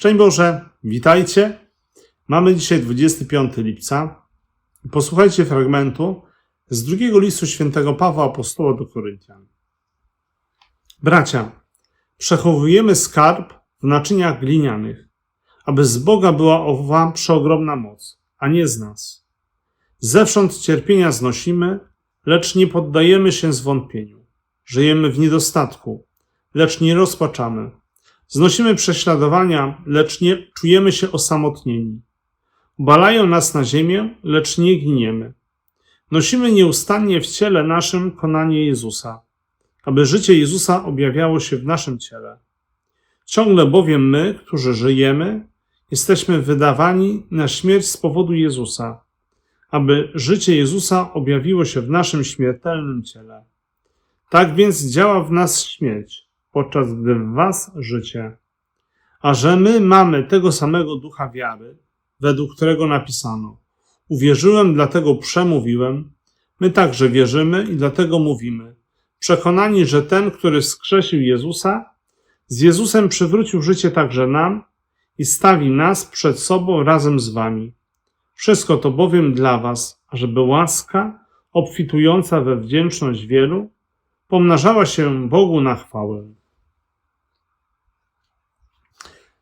Szczęść Boże, witajcie. Mamy dzisiaj 25 lipca. Posłuchajcie fragmentu z drugiego listu świętego Pawła Apostoła do Koryntian. Bracia, przechowujemy skarb w naczyniach glinianych, aby z Boga była owa przeogromna moc, a nie z nas. Zewsząd cierpienia znosimy, lecz nie poddajemy się zwątpieniu. Żyjemy w niedostatku, lecz nie rozpaczamy. Znosimy prześladowania, lecz nie czujemy się osamotnieni. Balają nas na ziemię, lecz nie giniemy. Nosimy nieustannie w ciele naszym konanie Jezusa, aby życie Jezusa objawiało się w naszym ciele. Ciągle bowiem my, którzy żyjemy, jesteśmy wydawani na śmierć z powodu Jezusa, aby życie Jezusa objawiło się w naszym śmiertelnym ciele. Tak więc działa w nas śmierć, podczas gdy w was życie. A że my mamy tego samego ducha wiary, według którego napisano: Uwierzyłem, dlatego przemówiłem. My także wierzymy i dlatego mówimy. Przekonani, że ten, który wskrzesił Jezusa, z Jezusem przywrócił życie także nam i stawi nas przed sobą razem z wami. Wszystko to bowiem dla was, żeby łaska, obfitująca we wdzięczność wielu, pomnażała się Bogu na chwałę.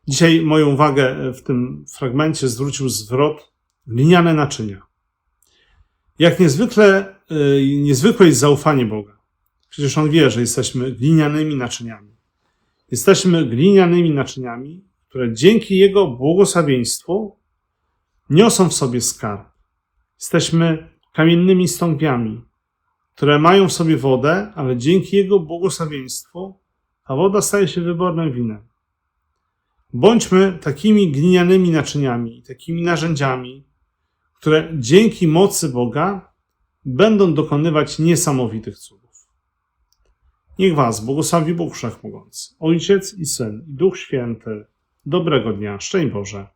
Dzisiaj moją uwagę w tym fragmencie zwrócił zwrot gliniane naczynia. Jak niezwykle, y, niezwykłe jest zaufanie Boga. Przecież On wie, że jesteśmy glinianymi naczyniami. Jesteśmy glinianymi naczyniami, które dzięki Jego błogosławieństwu niosą w sobie skarb. Jesteśmy kamiennymi stągwiami, które mają w sobie wodę, ale dzięki Jego błogosławieństwu ta woda staje się wybornym winem. Bądźmy takimi glinianymi naczyniami, takimi narzędziami, które dzięki mocy Boga będą dokonywać niesamowitych cudów. Niech Was błogosławi Bóg Wszechmogący, Ojciec i Syn i Duch Święty. Dobrego dnia, szczęść Boże.